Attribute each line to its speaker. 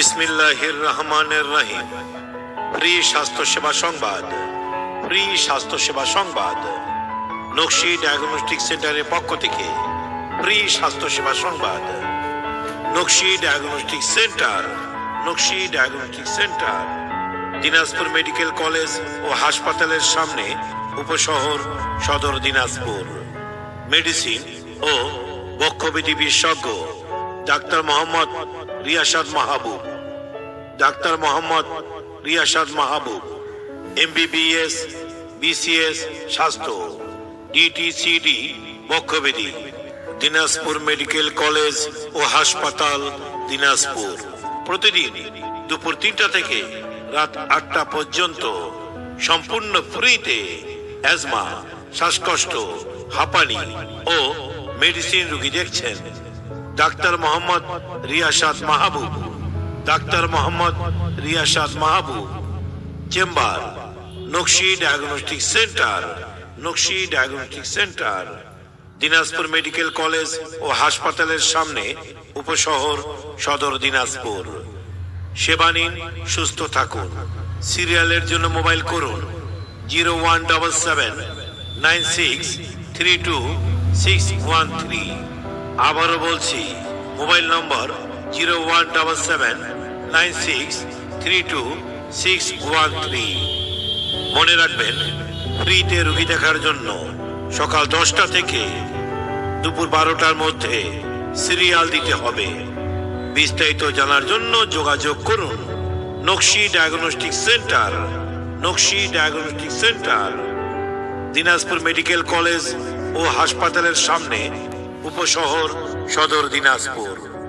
Speaker 1: বিসমিল্লাহির রহমানের রহিম ফ্রি স্বাস্থ্য সেবা সংবাদ ফ্রি স্বাস্থ্য সেবা সংবাদ, নকশি ডায়াগনস্টিক সেন্টারের পক্ষ থেকে ফ্রি স্বাস্থ্য সেবা সংবাদ, Nakshi diagnostic centre, Nakshi diagnostic centre, Dinajpur medical college ও হাসপাতালের সামনে উপশহর, সদর দিনাজপুর। মেডিসিন ও বক্ষবিধি বিশেষজ্ঞ ডাক্তার মোহাম্মদ রিয়াসাদ মাহবুব, ডাক্তার মোহাম্মদ রিয়াসাদ মাহবুব, এমবিবিএস, বিসিএস, স্বাস্থ্য, ডিটিসিডি, বক্ষবিধি, দিনাজপুর মেডিকেল কলেজ ও হাসপাতাল দিনাজপুর। প্রতিদিন দুপুর তিনটা থেকে রাত আটটা পর্যন্ত সম্পূর্ণ ফ্রিতে অ্যাজমা, শ্বাসকষ্ট, হাঁপানি ও মেডিসিন রুগী দেখছেন। ডাক্তার Mohammad Riasad Mahbub. Doctor Mohammad Riasad Mahbub. Chamber, Nakshi diagnostic centre, Nakshi diagnostic centre. Dinajpur medical college ও হাসপাতালের সামনে উপশহর সদর দিনাজপুর। সেবা নিন, সুস্থ থাকুন। সিরিয়ালের জন্য মোবাইল করুন। Zero one double seven, nine six, three two, six one three. আবারও বলছি, mobile number zero one double seven nine six three two six one three. মনে রাখবেন, ফ্রিতে রুগী দেখার জন্য সকাল দশটা থেকে দুপুর বারোটার মধ্যে সিরিয়াল দিতে হবে। বিস্তারিত জানার জন্য যোগাযোগ করুন Nakshi diagnostic centre, Nakshi diagnostic centre, Dinajpur medical college ও হাসপাতালের সামনে উপশহর সদর দিনাজপুর।